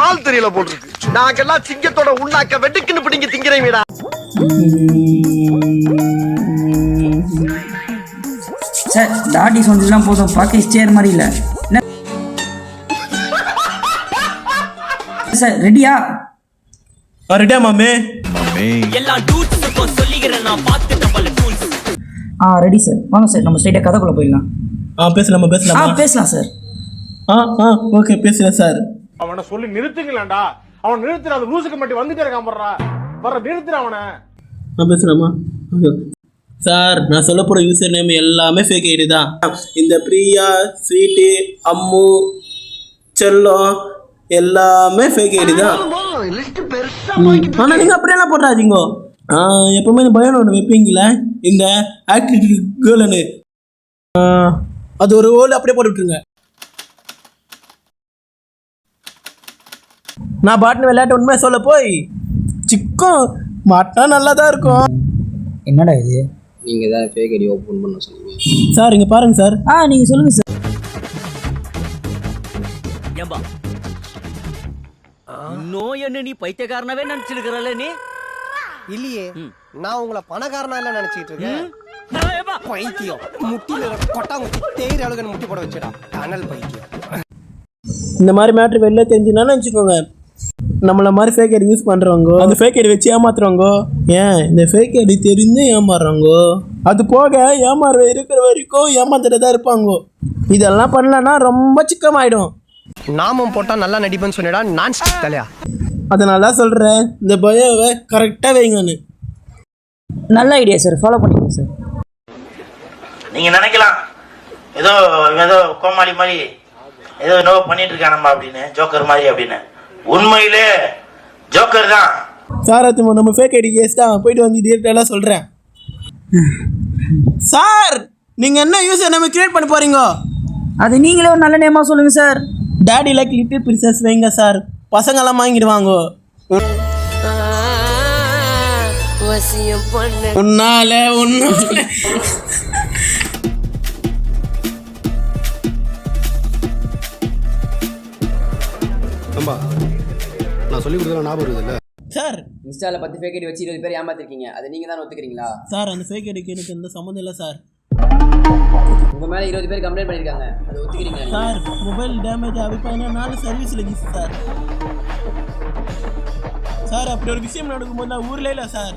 ஆள் தெரியல போல் இருக்கு. நாங்கெல்லாம் சிங்கத்தோட உண்ணாக்க வெட்டுக்குன்னு பிடிங்க திங்கிறீங்கடா சார் தாடி சொன்னதுலாம் போதும். பார்க்க ஸ்டேர் மாதிரி இல்லை. சார் ரெடியா ரெடியா மாமே. ஆ ரெடி சார் வாங்க சார் நம்ம ஸ்ட்ரைட்டாக கதைக்குள்ளே போயிடலாம். ஆ பேசலாமா ஆ பேசலாமா பேசலாம் சார். ஆ ஆ ஓகே பேசுறேன் சார். அவனை சொல்லி நிறுத்துங்களேன்டா அவன் நிறுத்துற அந்த லூசுக்கு மட்டும் வந்துட்டே இருக்கான் போடுறா வர நிறுத்துற அவனை. நான் பேசலாமா. சார் நான் சொல்ல போகிற யூசர் நேம் எல்லாமே ஃபேக் ஐடி தான். இந்த பிரியா ஸ்வீட்டு அம்மு செல்லம் எல்லாமே ஃபேக் ஐடி தான். லிஸ்ட் பெருசா ஆனால் நீங்கள் அப்படியெல்லாம் போட்டாதீங்க ஆ எப்பவுமே இந்த பயம் ஒன்று வைப்பீங்களே? இந்த ஆக்டிவிட்டி கேர்ள்னு அது ஒரு ஓல் அப்படியே போட்டு விட்டுருங்க. நான் பாட்டுன்னு விளையாட்டு உண்மை சொல்ல போய் சிக்கம் மாட்டினா நல்லா தான் இருக்கும். என்னடா இது? நீங்கள் தான் ஃபேக் ஐடி ஓப்பன் பண்ண சொன்னீங்க சார் இங்கே பாருங்க சார். ஆ நீங்கள் சொல்லுங்கள் சார். ஏம்பா. இன்னும் என்ன நீ பைத்தியக்காரனாவே நினைச்சிருக்கிறல்ல நீ? இல்லையே. நான் உங்களை பணக்காரனா இல்ல நினைச்சிட்டு இருக்கேன். பைத்தியம் முட்டில கொட்டாங்குச்சி தேயிற அளவுக்கு முட்டி போட வச்சுடா டனல் பைத்தியம் இந்த மாதிரி மேட்ரு வெளில தெரிஞ்சுனாலும் வச்சுக்கோங்க. நம்மள மாதிரி ஃபேக் ஐடி யூஸ் பண்ணுறவங்க அந்த ஃபேக் ஐடி வச்சு ஏமாத்துறவங்க ஏன் இந்த ஃபேக் ஐடி தெரிஞ்சு ஏமாறுறாங்க அது போக ஏமாற இருக்கிற வரைக்கும் ஏமாத்துட்டு தான் இருப்பாங்க. இதெல்லாம் பண்ணலன்னா ரொம்ப சிக்கமாயிடும். நாமம் போட்டா நல்லா நடிப்பேன்னு சொன்னடா நான் ஸ்டிக் தலையா? அதனால தான் சொல்கிறேன் இந்த பயோவை கரெக்டாக வைங்கன்னு. நல்ல ஐடியா சார் ஃபாலோ பண்ணிக்கோங்க சார் நீங்க நினைக்கலாம். ஏதோ ஏதோ கோமாளி மாதிரி ஏதோ என்னவோ பண்ணிட்டு இருக்கானம்மா அப்படின்னு ஜோக்கர் மாதிரி அப்படின்னு. உண்மையிலே ஜோக்கர் தான். சார் அது நம்ம ஃபேக் ஐடி கேஸ் தான். போயிட்டு வந்து டீட்டெயிலாக சொல்கிறேன் சார் நீங்கள் என்ன யூஸ் நம்ம கிரியேட் பண்ண போகிறீங்க அது நீங்களே ஒரு நல்ல நேமாக சொல்லுங்கள் sir daddy like little princess வைங்க சார் பசங்கெல்லாம் வாங்கிடுவாங்க. உன்னால உன்னால. நான் சொல்லி கொடுத்தா ஞாபகம் இருக்குதுல்ல? சார் இன்ஸ்டாவில் பத்து ஃபேக் ஐடி வச்சு இருபது பேர் ஏமாத்திருக்கீங்க. அதை நீங்கள் தான் ஒத்துக்கிறீங்களா? சார் அந்த ஃபேக் ஐடிக்கு எனக்கு எந்த சம்மந்தம் இல்லை சார் உங்கள் மேலே இருபது பேர் கம்ப்ளைண்ட் பண்ணியிருக்காங்க அதை ஒத்துக்கிறீங்களா நீங்க? சார் மொபைல் டேமேஜ் ஆகி பதினாலு சர்வீஸில் இருந்துச்சு சார் சார் அப்படி ஒரு விஷயம் நடக்கும்போது நான் ஊர்ல இல்லை சார்